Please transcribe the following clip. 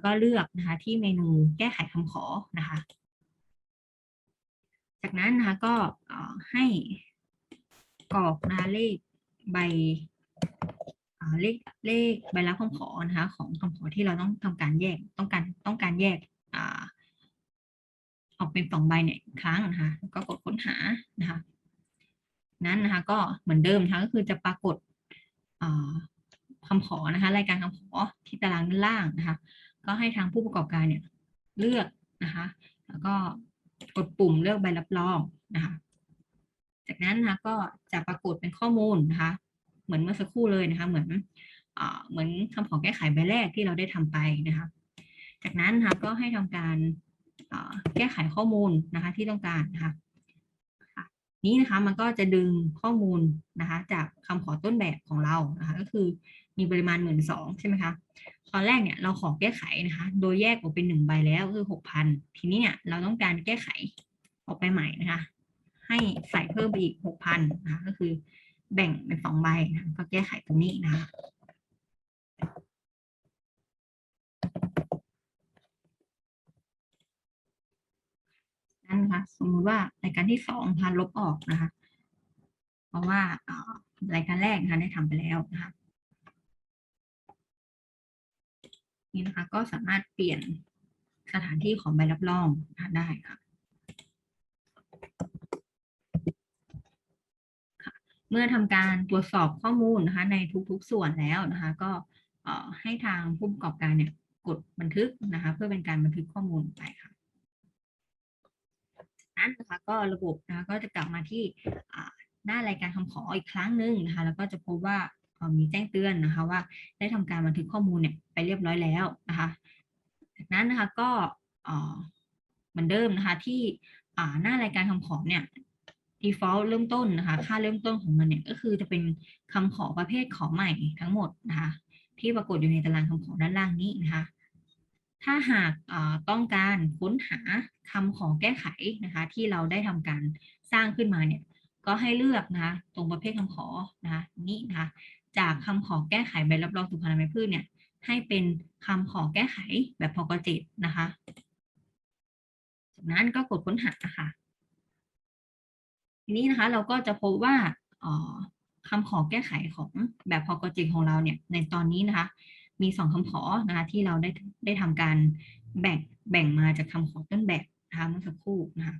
แล้วก็เลือกนะคะที่เมนูแก้ไขคำขอนะคะ จากนั้นนะคะก็ให้กรอกนะคะเลขใบเลขเลขใบรับคำขอนะคะ ของคำขอที่เราต้องทำการแยกต้องการต้องการแยกอออกเป็นสองใบเนี่ยครั้งนะคะก็กดค้นหานะคะ นั้นนะคะก็เหมือนเดิมนะคะก็คือจะปรากฏอ่าคำขอนะคะ รายการคำขอที่ตารางด้านล่างนะคะ ก็ให้ทางผู้ประกอบการเนี่ยเลือกนะคะแล้วก็กดปุ่มเลือกใบรับรองนะคะจากนั้นนะคะก็จะปรากฏเป็นข้อมูลนะคะเหมือนเมื่อสักครู่เลยนะคะเหมือนเหมือนคำขอแก้ไขใบแรกที่เราได้ทำไปนะคะจากนั้นนะคะก็ให้ทำการแก้ไขข้อมูลนะคะที่ต้องการนะคะ นี้นะคะมันก็จะดึงข้อมูลนะคะ จากคำขอต้นแบบของเรานะคะก็คือมีปริมาณหมื่นสองใช่ไหมคะตอนแรกเนี่ยเราขอแก้ไขนะคะ โดยแยกออกเป็นหนึ่งใบแล้วคือหกพันทีนี้เนี่ยเราต้องการแก้ไขออกไปใหม่นะคะ ให้ใส่เพิ่มไปอีกหกพันนะคะก็คือแบ่งเป็นสองใบนะก็แก้ไขตรงนี้นะคะ นั่นนะคะสมมุติว่ารายการที่สองพานลบออกนะคะ เพราะว่าอ่อรายการแรกนะคะได้ทำไปแล้วนะคะนี่นะคะก็สามารถเปลี่ยนสถานที่ของใบรับรองนะะได้ค่ะเมื่อทำการตรวจสอบข้อมูลนะคะในทุกๆส่วนแล้วนะคะ ก็ให้ทางผู้ประกอบการเนี่ยกดบันทึกนะคะ เพื่อเป็นการบันทึกข้อมูลไปค่ะ นั้นนะคะ ก็ระบบนะคะก็จะกลับมาที่หน้ารายการคำขออีกครั้งหนึ่งนะคะ แล้วก็จะพบว่ามีแจ้งเตือนนะคะว่าได้ทำการบันทึกข้อมูลเนี่ยไปเรียบร้อยแล้วนะคะ จากนั้นนะคะก็เหมือนเดิมนะคะที่หน้ารายการคำขอเนี่ย default เริ่มต้นนะคะ ค่าเริ่มต้นของมันเนี่ยก็คือจะเป็นคำขอประเภทขอใหม่ทั้งหมดนะคะ ที่ปรากฏอยู่ในตารางคำขอด้านล่างนี้นะคะ ถ้าหากต้องการค้นหาคำขอแก้ไขนะคะที่เราได้ทำการสร้างขึ้นมาเนี่ยก็ให้เลือกนะคะตรงประเภทคำขอนะคะนี่นะคะจากคำขอแก้ไขใบรับรองสุขอนามัยพืชเนี่ยให้เป็นคำขอแก้ไขแบบพกเจ็ดนะคะจากนั้นก็กดค้นหาค่ะทีนี้นะคะเราก็จะพบว่าคำขอแก้ไขของแบบพกเจ็ดของเราเนี่ยในตอนนี้นะคะ มีสองคำขอนะคะที่เราได้ได้ทำการแบ่งแบ่งมาจากคำขอต้นแบบนะคะเมื่อสักครู่นะคะ